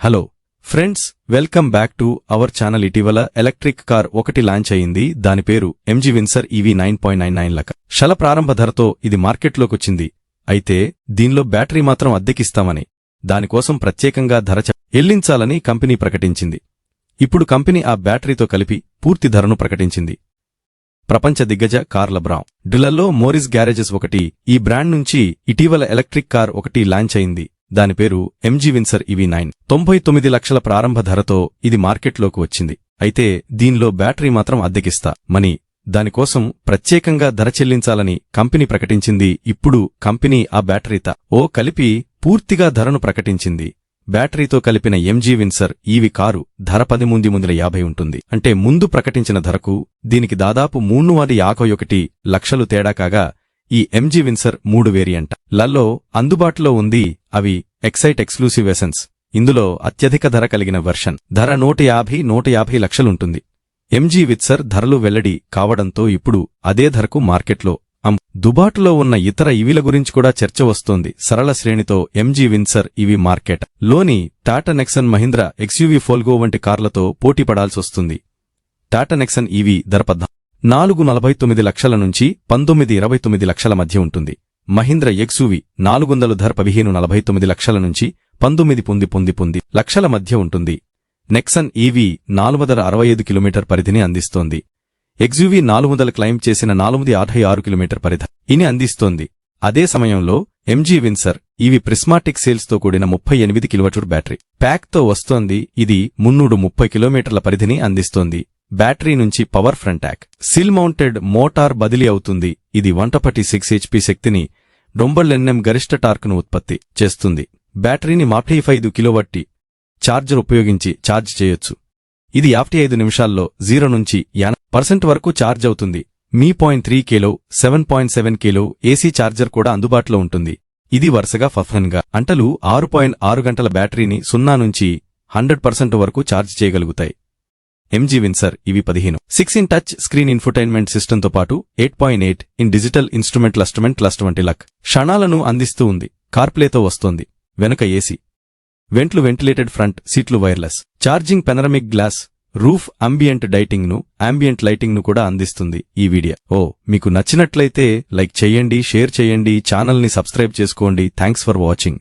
Hello friends welcome back to our channel ఇటీవల electric car ఒకటి launch అయింది. దాని పేరు MG Windsor EV nine point nine nine లక. షల ప్రారంభ ధరతో ఇది మార్కెట్లోకొచ్చింది. అయితే దీనిలో బ్యాటరీ మాత్రం అద్దెకిస్తామని దానికోసం ప్రత్యేకంగా ధర ఎల్లించాలని కంపెనీ ప్రకటించింది. ఇప్పుడు కంపెనీ ఆ బ్యాటరీతో కలిపి పూర్తి ధరను ప్రకటించింది. ప్రపంచ దిగ్గజ కార్ల బ్రాం. డిలల్లో మోరిస్ గ్యారేజెస్ ఒకటి ఈ బ్రాండ్ నుంచి ఇటీవల ఎలక్ట్రిక్ కార్ ఒకటి లాంచ్ అయింది. దాని పేరు ఎంజీ విన్సర్ ఇవి నైన్ తొంభై తొమ్మిది లక్షల ప్రారంభ ధరతో ఇది మార్కెట్లోకి వచ్చింది. అయితే దీనిలో బ్యాటరీ మాత్రం అద్దెకిస్తా. మని. దానికోసం ప్రత్యేకంగా ధర చెల్లించాలని కంపెనీ ప్రకటించింది. ఇప్పుడు కంపెనీ ఆ బ్యాటరీత ఓ కలిపి పూర్తిగా ధరను ప్రకటించింది. బ్యాటరీతో కలిపిన ఎంజీ విన్సర్ ఈవి కారు ధర పది ముందు ముందుల యాభై ఉంటుంది. అంటే ముందు ప్రకటించిన ధరకు దీనికి దాదాపు మూడు వందల యాభై ఒకటి లక్షలు తేడా కాగా ఈ ఎంజీ విన్సర్ మూడు వేరియంట్. లలో అందుబాటులో ఉంది అవి ఎక్సైట్ ఎక్స్క్లూసివ్ ఎసెన్స్ ఇందులో అత్యధిక ధర కలిగిన వెర్షన్ ధర నూట యాభై నూట యాభై లక్షలుంటుంది. ఎంజీ విత్సర్ ధరలు వెల్లడి కావడంతో ఇప్పుడు అదే ధరకు మార్కెట్లో అమ్ దుబాటులో ఉన్న ఇతర ఇవిల గురించి కూడా చర్చ వస్తోంది. సరళ శ్రేణితో ఎంజీ విన్సర్ ఇవి మార్కెట్. లోని టాటా నెక్సన్ మహీంద్రా ఎక్స్యూవీ ఫోల్గో వంటి కార్లతో పోటీ పడాల్సొస్తుంది. టాటా నెక్సన్ ఈవీ ధర పద్నా నాలుగు నలభై తొమ్మిది లక్షల నుంచి పంతొమ్మిది ఇరవై తొమ్మిది లక్షల మధ్య ఉంటుంది. మహీంద్ర ఎక్సూవి నాలుగొందలు ధర పదిహేను నలభై తొమ్మిది లక్షల నుంచి పంతొమ్మిది పొంది పొంది పొంది లక్షల మధ్య ఉంటుంది. నెక్సన్ ఈవీ నాలుగు వందల అరవై ఐదు కిలోమీటర్ పరిధిని అందిస్తోంది. ఎక్స్యూవీ నాలుగు వందల క్లైమ్ చేసిన నాలుగు యాభై ఆరు కిలోమీటర్ పరిధి ఇని అందిస్తోంది. అదే సమయంలో ఎంజీ విన్సర్ ఇవి ప్రిస్మాటిక్ సేల్స్తో కూడిన ముప్పై ఎనిమిది కిలోమీటర్ బ్యాటరీ ప్యాక్తో వస్తోంది. ఇది మున్నూడు ముప్పై కిలోమీటర్ల పరిధిని అందిస్తోంది. బ్యాటరీ నుంచి పవర్ ఫ్రంట్ సిల్ మౌంటెడ్ మోటార్ బదిలీ అవుతుంది. ఇది వంటపటి సిక్స్ హెచ్పి శక్తిని డొంబళ్ళెన్ఎం గరిష్ట టార్క్ను ఉత్పత్తి చేస్తుంది. బ్యాటరీని మాఫీ ఐదు కిలోవట్టి ఛార్జర్ ఉపయోగించి ఛార్జ్ చేయొచ్చు. ఇది యాభై ఐదు నిమిషాల్లో జీరో నుంచి యాన పర్సెంట్ వరకు ఛార్జ్ అవుతుంది. మీ పాయింట్ త్రీ కేలో సెవెన్ పాయింట్ సెవెన్ కేలో ఏసీ ఛార్జర్ కూడా అందుబాటులో ఉంటుంది. ఇది వరుసగా ఫఫన్గా అంటలు ఆరు పాయింట్ ఆరు గంటల బ్యాటరీని సున్నా నుంచి హండ్రెడ్ పర్సెంట్ వరకు ఛార్జ్ చేయగలుగుతాయి. ఎంజీ విన్సర్ ఇవి పదిహేను. Six inch touch screen infotainment సిస్టంతో పాటు eight point eight inch digital instrument లస్ట్మెంట్ cluster వంటి లక్ క్షణాలను అందిస్తూ ఉంది. కార్ప్లేతో వస్తోంది. వెనుక ఏసీ వెంట్లు వెంటిలేటెడ్ ఫ్రంట్ సీట్లు wireless charging panoramic glass roof ambient డైటింగ్ను ambient లైటింగ్ను కూడా అందిస్తుంది ఈ వీడియో. ఓ మీకు నచ్చినట్లయితే లైక్ చేయండి షేర్ చేయండి ఛానల్ని సబ్స్క్రైబ్ చేసుకోండి. Thanks for watching